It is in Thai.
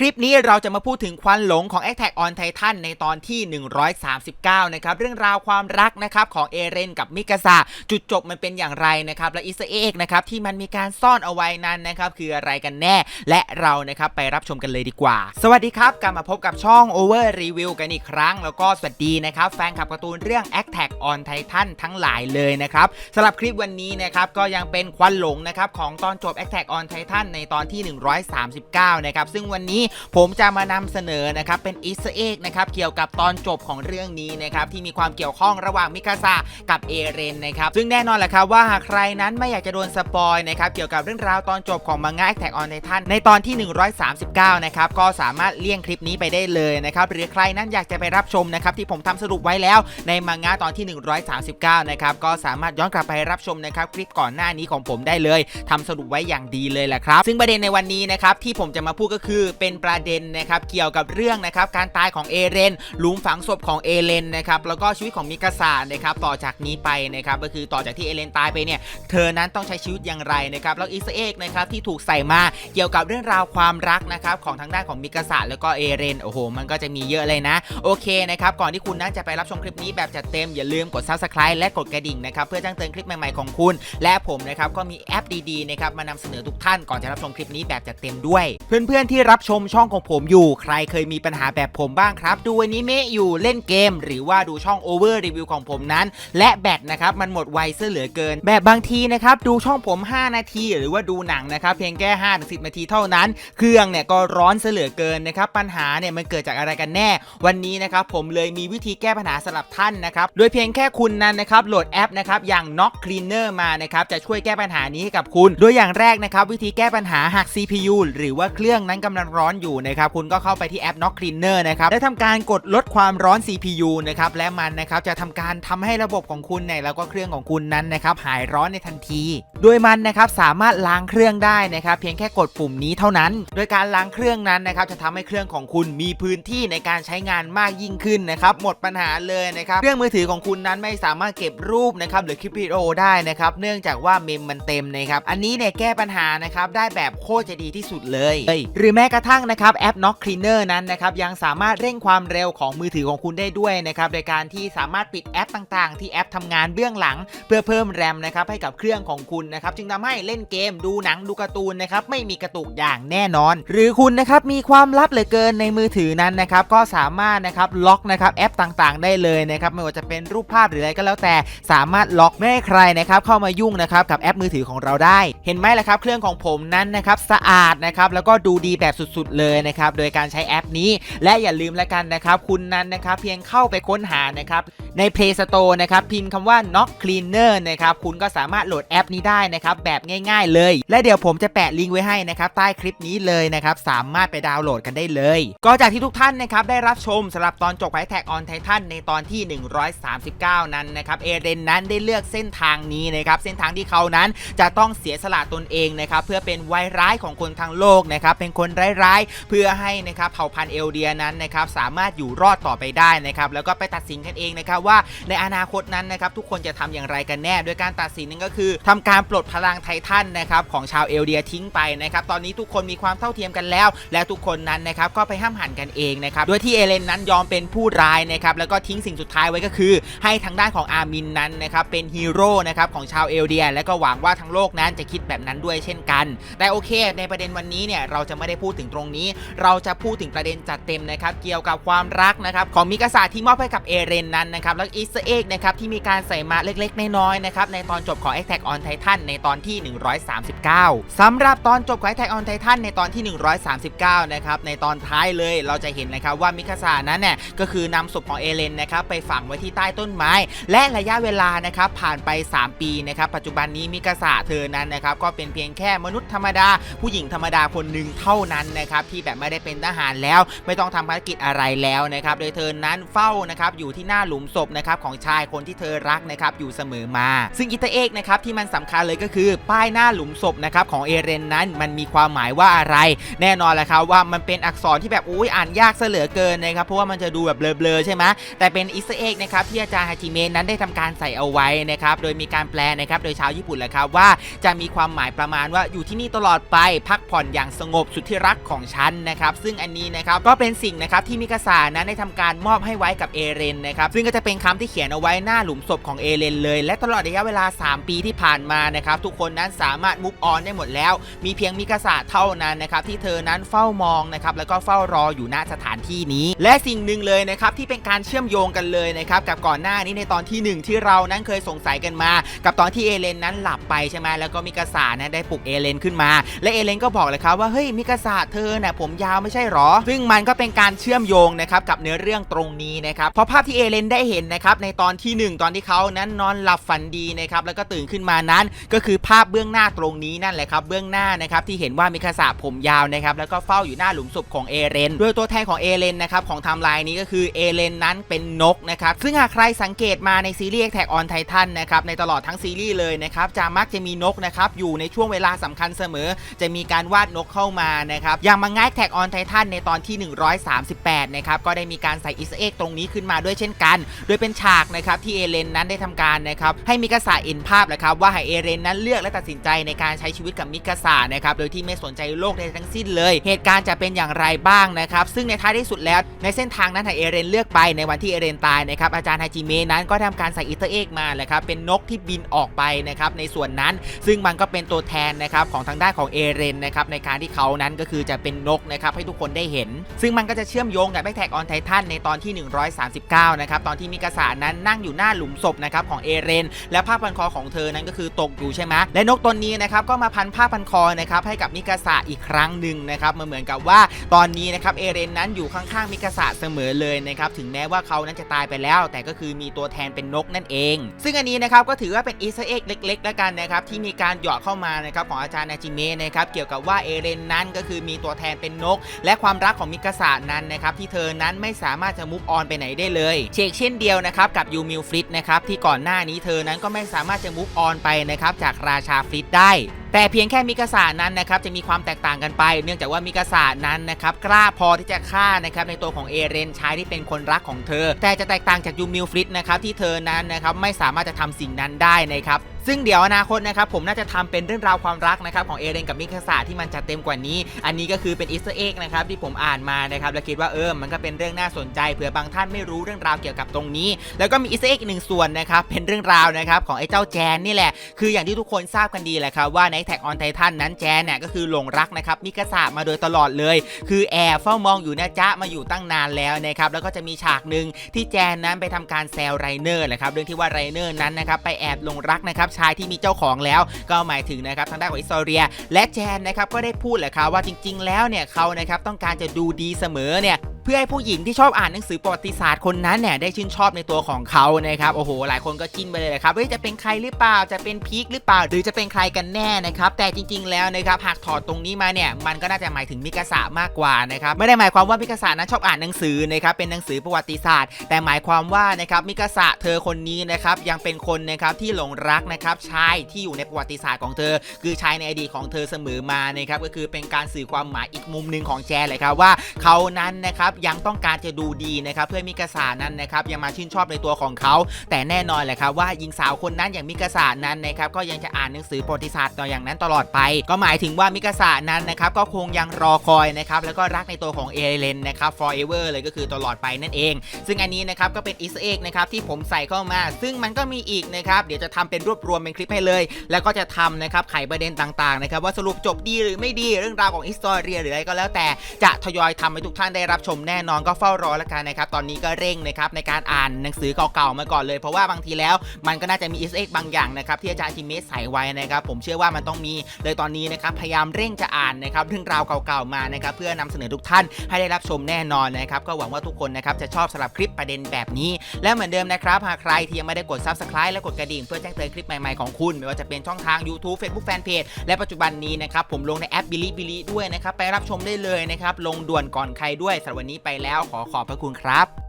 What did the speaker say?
คลิปนี้เราจะมาพูดถึงควันหลงของ Attack on Titan ในตอนที่ 139 นะครับ เรื่องราวความรักนะครับของเอเรนกับมิกาซาจุดจบมันเป็นอย่างไรนะครับ และอิสเอกนะครับที่มันมีการซ่อนเอาไว้นั้นนะครับ คืออะไรกันแน่ และเรานะครับไปรับชมกันเลยดีกว่า สวัสดีครับ กลับมาพบกับช่อง Over Review กันอีกครั้ง แล้วก็สวัสดีนะครับแฟนคลับการ์ตูนเรื่อง Attack on Titan ทั้งหลายเลยนะครับสำหรับคลิปวันนี้นะครับก็ยังเป็นควันหลงนะครับของตอนจบ Attack on Titan ในตอนที่ 139 นะครับซึ่งวันนี้ผมจะมานำเสนอนะครับเป็นอีสเอ็กนะครับเกี่ยวกับตอนจบของเรื่องนี้นะครับที่มีความเกี่ยวข้องระหว่างมิคาซากับเอเรนนะครับซึ่งแน่นอนแหละครับว่าหากใครนั้นไม่อยากจะโดนสปอยนะครับเกี่ยวกับเรื่องราวตอนจบของมังงะแท็กออนไททันในตอนที่ 139 นะครับก็สามารถเลี่ยงคลิปนี้ไปได้เลยนะครับหรือใครนั้นอยากจะไปรับชมนะครับที่ผมทำสรุปไว้แล้วในมังงะตอนที่ 139 นะครับก็สามารถย้อนกลับไปรับชมนะครับคลิปก่อนหน้านี้ของผมได้เลยทำสรุปไว้อย่างดีเลยแหละครับ ซึ่งประเด็นในวันนี้นะครับที่ผมจะมาพูดก็คือเป็นประเด็นนะครับเกี่ยวกับเรื่องนะครับการตายของเอเรนหลุมฝังศพของเอเลนนะครับแล้วก็ชีวิตของมิกาซานะครับต่อจากนี้ไปนะครับก็คือต่อจากที่เอเลนตายไปเนี่ยเธอนั้นต้องใช้ชีวิตอย่างไรนะครับแล้วอีสเอกนะครับที่ถูกใส่มาเกี่ยวกับเรื่องราวความรักนะครับของทางด้านของมิกาซาแล้วก็เอเรนโอ้โห มันก็จะมีเยอะเลยนะ โอเคนะครับก่อนที่คุณนั้นจะไปรับชมคลิปนี้แบบจัดเต็มอย่าลืมกด subscribe และกดกระดิ่งนะครับเพื่อแจ้งเตือนคลิปใหม่ๆของคุณ และผมนะครับก็มีแอปดีๆนะครับมานำเสนอทุกท่านก่อนจะรับชมคลิปนี้แบบจัดเต็มด้วย เพื่อนๆที่รับชมช่องของผมอยู่ ใครเคยมีปัญหาแบบผมบ้างครับ ดูอนิเมะอยู่เล่นเกม หรือว่าดูช่อง Over Review ของผมนั้น และแบตนะครับมันหมดไวเสียเหลือเกิน แบบบางทีนะครับดูช่องผม 5 นาที หรือว่าดูหนังนะครับเพียงแค่5ถึง10 นาทีเท่านั้น เครื่องเนี่ยก็ร้อนเสียเหลือเกินนะครับปัญหาเนี่ยมันเกิดจากอะไรกันแน่ วันนี้นะครับผมเลยมีวิธีแก้ปัญหาสำหรับท่านนะครับโดยเพียงแค่คุณนั้นนะครับโหลดแอปนะครับอย่าง Knock Cleaner มานะครับจะช่วยแก้ปัญหานี้ให้กับคุณ โดยอย่างแรกนะครับวิธีแก้ปัญหาหาก CPU หรือว่าเครื่องนั้นกำลังร้อนอยู่นะครับคุณก็เข้าไปที่แอป Knock Cleaner นะครับและทำการกดลดความร้อน CPU นะครับและมันนะครับจะทำการทำให้ระบบของคุณเนี่ยแล้วก็เครื่องของคุณนั้นนะครับหายร้อนในทันที โดยมันนะครับสามารถล้างเครื่องได้นะครับเพียงแค่กดปุ่มนี้เท่านั้น โดยการล้างเครื่องนั้นนะครับจะทำให้เครื่องของคุณมีพื้นที่ในการใช้งานมากยิ่งขึ้นนะครับหมดปัญหาเลยนะครับเครื่องมือถือของคุณนั้นไม่สามารถเก็บรูปนะครับหรือคลิปวิดีโอได้นะครับเนื่องจากว่าเมมมันเต็มนะครับอันนี้เนี่ยแก้ปัญหานะครับได้แบบโคตรจะดีที่สุดเลย หรือแม้กระทั่งนะครับแอป Knock Cleaner นั้นนะครับยังสามารถเร่งความเร็วของมือถือของคุณได้ด้วยนะครับโดยการที่สามารถปิดแอปต่างๆ ที่แอปทำงานเบื้องหลัง เพื่อเพิ่มแรมนะครับให้กับเครื่องของคุณนะครับจึงทำให้เล่นเกมดูหนังดูการ์ตูนนะครับไม่มีกระตุกอย่างแน่นอน หรือคุณนะครับมีความลับเหลือเกินในมือถือนั้นนะครับก็สามารถนะครับล็อกนะครับแอปต่างๆ ได้เลยนะครับไม่ว่าจะเป็นรูปภาพหรืออะไรก็แล้วแต่สามารถล็อกไม่ให้ใครนะครับเข้ามายุ่งนะครับกับแอปมือถือของเราได้ เห็นไหมล่ะครับเครื่องของผมนั้นนะครับสะอาดนะครับแล้วก็ดูดีแบบสุดๆเลยนะครับโดยการใช้แอปนี้ และอย่าลืมแล้วกันนะครับ คุณนั้นนะครับเพียงเข้าไปค้นหานะครับ ใน Play Store นะครับพิมพ์คำว่า Knock Cleaner นะครับคุณก็สามารถโหลดแอปนี้ได้นะครับแบบง่าย ๆ เลย และเดี๋ยวผมจะแปะลิงก์ไว้ให้นะครับใต้คลิปนี้เลยนะครับสามารถไปดาวน์โหลดกันได้เลย ก็จากที่ทุกท่านนะครับได้รับชมสำหรับตอนจบไฟแท็กออนไททันในตอนที่ 139 นั้นนะครับเอเรนนั้นได้เลือกเส้นทางนี้นะครับเส้นทางที่เขานั้นจะต้องเสียสละตนเองนะครับเพื่อเป็นไวร้ายของคนทั้งโลกนะครับเป็นคนร้ายๆ เพื่อให้นะครับเผ่าพันธุ์เอลเดียนั้นนะครับสามารถอยู่รอดต่อไปได้นะครับแล้วก็ไปตัดสินกันเองนะครับว่าในอนาคตนั้นนะครับทุกคนจะทำอย่างไรกันแน่ โดยการตัดสินนั่นก็คือทำการปลดพลังไททันนะครับของชาวเอลเดียทิ้งไปนะครับตอนนี้ทุกคนมีความเท่าเทียมกันแล้ว และทุกคนนั้นนะครับก็ไปห้ามหันกันเองนะครับโดยที่เอเลนนั้นยอมเป็นผู้ร้ายนะครับแล้วก็ทิ้งสิ่งสุดท้ายไว้ก็คือ ให้ทางด้านของอาร์มินนั้นนะครับเป็นฮีโร่นะครับของชาวเอลเดีย และก็หวังว่าทั้งโลกนั้นจะคิดแบบนั้นด้วยเช่นกัน แต่โอเค ในประเด็นวันนี้เนี่ยเราจะไม่ได้พูดถึงตรงนี้ เราจะพูดถึงประเด็นจัดเต็มนะครับเกี่ยวกับความรักนะครับของมิกาซาที่มอบให้กับเอเรนนั้นนะครับแล้วอีสเอ็กนะครับที่มีการใส่มาเล็กๆ น้อยๆนะครับในตอนจบของ Attack on Titan ในตอนที่ 139สำหรับตอนจบของ Attack on Titan ในตอนที่ 139 นะครับในตอนท้ายเลยเราจะเห็นนะครับว่ามิคาซานั้นเนี่ยก็คือนำศพของเอเลนนะครับไปฝังไว้ที่ใต้ต้นไม้ และระยะเวลานะครับผ่านไป 3 ปีนะครับปัจจุบันนี้มิกาซาเธอนั้นนะครับก็เป็นเพียงแค่มนุษย์ธรรมดา ผู้หญิงธรรมดาคนหนึ่งเท่านั้นนะครับที่แบบไม่ได้เป็นทหารแล้ว ไม่ต้องทำภารกิจอะไรแล้วนะครับโดยเธอนั้นเฝ้านะครับอยู่ที่หน้าหลุมศพนะครับของชายคนที่เธอรักนะครับอยู่เสมอมา ซึ่งอิตาเอกนะครับที่มันสำคัญเลยก็คือป้ายหน้าหลุมศพนะครับของเอเรนนั้นมันมีความหมายว่าอะไร แน่นอนแหละครับว่ามันเป็นอักษรที่แบบอุ้ยอ่านยากเสเหลือเกินนะครับเพราะว่ามันจะดูแบบเบลอๆใช่ไหมแต่เป็นอิสเอกนะครับที่อาจารย์ฮาจิเมะนั้นได้ทำการใส่เอาไว้นะครับโดยมีการแปลนะครับโดยชาวญี่ปุ่นแหละครับว่าจะมีความหมายประมาณว่าอยู่ที่นี่ตลอดไปพักผ่อนอย่างสงบสุดที่รักของฉันนะครับซึ่งอันนี้นะครับก็เป็นสิ่งนะครับที่มิกาสานั้นได้ทำการมอบให้ไว้กับเอเรนนะครับซึ่งก็จะเป็นคำที่เขียนเอาไว้หน้าหลุมศพของเอเรนเลย และตลอดระยะเวลา 3 ปีที่ผ่านมานะครับทุกคนนั้นสามารถมุกออนได้หมดแล้ว มีเพียงมิกาสาเท่านั้นนะครับที่เธอนั้นเฝ้ามองนะครับแล้วก็เฝ้ารออยู่ณสถานที่นี้ และสิ่งหนึ่งเลยนะครับที่เป็นการเชื่อมโยงกันเลยนะครับกับก่อนหน้านี้ในตอนที่หนึ่งที่เรานั้นเคยสงสัยกันมา กับตอนที่เอเลนนั้นหลับไปใช่ไหมแล้วก็มิกาสานะได้ปลุกเอเลนขึ้นมา และเอเลนก็บอกเลยครับว่าเฮ้ยมิกาสาเธอน่ะผมยาวไม่ใช่หรอ ซึ่งมันก็เป็นการเชื่อมโยงนะครับกับเนื้อเรื่องตรงนี้นะครับเพราะภาพที่เอเลนได้เห็นนะครับในตอนที่หนึ่งตอนที่เขานั้นนอนหลับฝันดีนะครับแล้วก็ตื่นขึ้นมานั้น ก็คือภาพเบื้องหน้าตรงนี้นั่นแหละครับเบื้องหน้านะครับที่เห็นว่ามิคาสะผมยาวนะครับแล้วก็เฝ้าอยู่หน้าหลุมศพของเอเรนโดยตัวแทนของเอเลนนะครับของไทม์ไลน์นี้ก็คือเอเลนนั้นเป็นนกนะครับซึ่งหากใครสังเกตมาในซีรีส์แท็กออนไททันนะครับในตลอดทั้งซีรีส์เลยนะครับจะมักจะมีนกนะครับอยู่ในช่วงเวลาสำคัญเสมอ จะมีการวาดนกเข้ามานะครับอย่างมังงะแท็กออนไททันในตอนที่ 138 นะครับก็ได้มีการใส่อิสเอ็กตรงนี้ขึ้นมาด้วยเช่นกันโดยเป็นฉากนะครับที่เอเลนนั้นได้ทำการนะครับให้มิกาสาเห็นภาพแหละครับว่าให้เอเรนนั้นเลือกและตัดสินใจในการใช้ชีวิตกับมิกาสานะครับโดยที่ไม่สนใจโลกใดทั้งสิ้นเลย เหตุการณ์จะเป็นอย่างไรบ้างนะครับซึ่งในท้ายที่สุดแล้วในเส้นทางนั้นให้เอเรนเลือกไปในวันที่เอเรนตายนะครับอาจารย์ฮาจิเมะนั้นก็ทำการใส่อิสเอ็กมาแหละครับเป็นนกที่บินออกไปนะครับในส่วนนั้น ซึ่งมันก็เป็นตัวแทนนะครับของทางด้านของเอเรนนะครับในการที่เขานั้นก็คือจะเป็นนกนะครับให้ทุกคนได้เห็น ซึ่งมันก็จะเชื่อมโยงกับแบ็กแท็กออนไททันในตอนที่ 139นะครับตอนที่มิกาสานั้นนั่งอยู่หน้าหลุมศพนะครับของเอเรน และผ้าพันคอของเธอนั้นก็คือตกอยู่ใช่ไหมและนกตัวนี้นะครับก็มาพันผ้าพันคอนะครับให้กับมิกาสาอีกครั้งหนึ่งนะครับมันเหมือนกับว่าตอนนี้นะครับเอเรนนั้นอยู่ข้างๆมิกาสาเสมอเลยนะครับถึงแม้ว่าเขานั้นจะตายไปแล้ว แต่ก็คือมีตัวแทนเป็นนกนั่นเอง ซึ่งอันนี้นะครับก็ถือว่าเป็นอีสเอ็กเล็กๆ แล้วกันนะครับที่มีการหยอดเข้ามานะครับของอาจารย์นาจิเมะนะครับเกี่ยวกับว่าเอเรนนั้นก็คือมีตัวแทนเป็นนก และความรักของมิกาสานั้นนะครับที่เธอนั้นไม่สามารถจะมุกออนไปไหนได้เลยเชกเช่นเดียวียวนะครับกับยูมิลฟริตนะครับที่ก่อนหน้านี้เธอนั้นก็ไม่สามารถจะมุกออนไปนะครับจากราชาฟริตได้แต่เพียงแค่มิกาสานั้นนะครับจะมีความแตกต่างกันไป เนื่องจากว่ามิกาสานั้นนะครับกล้าพอที่จะฆ่านะครับในตัวของเอเรนชายที่เป็นคนรักของเธอ แต่จะแตกต่างจากยูมิลฟริตนะครับที่เธอนั้นนะครับไม่สามารถจะทำสิ่งนั้นได้นะครับ ซึ่งเดี๋ยวอนาคตนะครับผมน่าจะทำเป็นเรื่องราวความรักนะครับของเอเรนกับมิคาสาที่มันจัดเต็มกว่านี้ อันนี้ก็คือเป็นอีสเตอร์เอ็กนะครับที่ผมอ่านมานะครับและคิดว่าเออมันก็เป็นเรื่องน่าสนใจเผื่อบางท่านไม่รู้เรื่องราวเกี่ยวกับตรงนี้ แล้วก็มีอีสเตอร์เอ็กหนึ่งส่วนนะครับเป็นเรื่องราวนะครับของไอ้เจ้าแจนนี่แหละ คืออย่างที่ทุกคนทราบกันดีแหละครับว่าในแท็กออนไททันนั้นแจนเนี่ยก็คือหลงรักนะครับมิคาสามาโดยตลอดเลย คือแอบเฝ้ามองอยู่นะจ๊ะมาอยู่ตั้งนานแล้วนะครับแล้วก็จะมีฉากหนึ่งที่แจนนั้นไปทำการแซวไรเนอร์แหละครับเรื่องที่ว่าไรเนอร์นั้นนะครับไปแอบหลงรักนะครับชายที่มีเจ้าของแล้ว ก็หมายถึงนะครับทางด้านของอิสเรีย และแจนนะครับก็ได้พูดแหละครับว่าจริง ๆ แล้วเนี่ยเขานะครับต้องการจะดูดีเสมอเนี่ย เพื่อให้ผู้หญิงที่ชอบอ่านหนังสือประวัติศาสตร์คนนั้นเนี่ยได้ชื่นชอบในตัวของเขานะครับโอ้โหหลายคนก็จิ้นไปเลยนะครับเฮ้ยจะเป็นใครหรือเปล่าจะเป็นพีคหรือเปล่า หรือจะเป็นใครกันแน่นะครับแต่จริง ๆ แล้วนะครับหากถอดตรงนี้มาเนี่ยมันก็น่าจะหมายถึงมิกาสะมากกว่านะครับไม่ได้หมายความว่ามิกาสะนั้นชอบอ่านหนังสือนะครับเป็นหนังสือประวัติศาสตร์ แต่หมายความว่านะครับมิกาสะเธอคนนี้นะครับยังเป็นคนนะครับที่หลงรักนะครับชายที่อยู่ในประวัติศาสตร์ของเธอ คือชายในอดีตของเธอเสมอมานะครับก็คือเป็นการสื่อความหมายอีกมุมหนึ่งของแจเลยครับว่าเขานั้นนะครับยังต้องการจะดูดีนะครับเพื่อมิกาสานั้นนะครับยังมาชื่นชอบในตัวของเขา แต่แน่นอนแหละครับว่าหญิงสาวคนนั้นอย่างมิกาสานั้นนะครับก็ยังจะอ่านหนังสือประวัติศาสตร์ต่ออย่างนั้นตลอดไป ก็หมายถึงว่ามิกาสานั้นนะครับก็คงยังรอคอยนะครับแล้วก็รักในตัวของเอเลนนะครับ forever เลยก็คือตลอดไปนั่นเอง ซึ่งอันนี้นะครับก็เป็นอีสเอ็กนะครับที่ผมใส่เข้ามา ซึ่งมันก็มีอีกนะครับเดี๋ยวจะทำเป็นรวบรวมเป็นคลิปให้เลย แล้วก็จะทำนะครับไขประเด็นต่างๆนะครับว่าสรุปจบดีหรือไม่ดีเรื่องราวของอิสตอเรียหรืออะไรก็แล้วแต่จะทยอยทำให้ทุกท่านได้รับชมแน่นอนก็เฝ้ารอแล้วกันนะครับ ตอนนี้ก็เร่งนะครับในการอ่านหนังสือเก่าๆมาก่อนเลย เพราะว่าบางทีแล้วมันก็น่าจะมีอิสเอ็กบางอย่างนะครับที่อาจารย์จิเมสใส่ไว้นะครับ ผมเชื่อว่ามันต้องมีเลยตอนนี้นะครับพยายามเร่งจะอ่านนะครับเรื่องราวเก่าๆมานะครับเพื่อนำเสนอทุกท่านให้ได้รับชมแน่นอนนะครับก็หวังว่าทุกคนนะครับจะชอบสำหรับคลิปประเด็นแบบนี้ และเหมือนเดิมนะครับหากใครที่ยังไม่ได้กด subscribe และกดกระดิ่งเพื่อแจ้งเตือนคลิปใหม่ๆของคุณ ไม่ว่าจะเป็นช่องทาง YouTube Facebook Fanpage และปัจจุบันนี้นะครับผมลงในแอปบิลิบิลิด้วยนะครับไปรับชมได้เลยนะครับลงด่วนก่อนใครด้วยสำหรับวันนี้ไปแล้วขอขอบพระคุณครับ